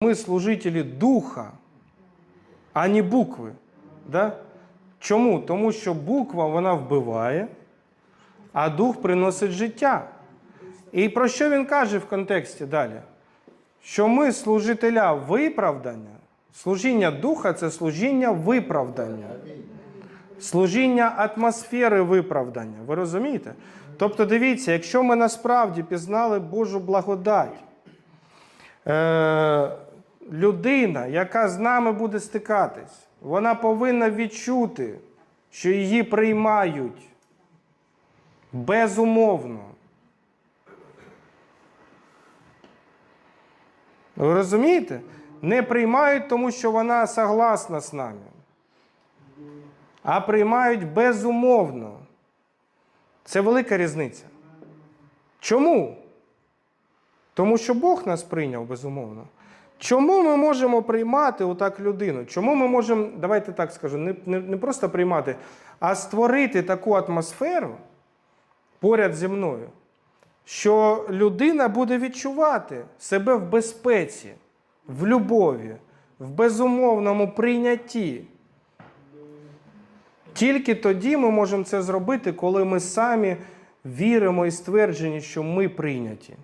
Мы служителі духа, а не букви. Да? Чому? Тому що буква вона вбиває, а дух приносить життя. І про що він каже в контексті далі? Що ми служителя виправдання, служіння духа це служіння виправдання, служіння атмосфери виправдання. Ви розумієте? Тобто, дивіться, якщо ми насправді пізнали Божу благодать, е, людина, яка з нами буде стикатись, вона повинна відчути, що її приймають безумовно. Ви розумієте? Не приймають, тому що вона согласна з нами, а приймають безумовно. Це велика різниця. Чому? Тому що Бог нас прийняв безумовно. Чому ми можемо приймати отак людину? Чому ми можемо, давайте так скажу, не, не, не просто приймати, а створити таку атмосферу поряд зі мною, що людина буде відчувати себе в безпеці, в любові, в безумовному прийнятті. Тільки тоді ми можемо це зробити, коли ми самі віримо і стверджені, що ми прийняті.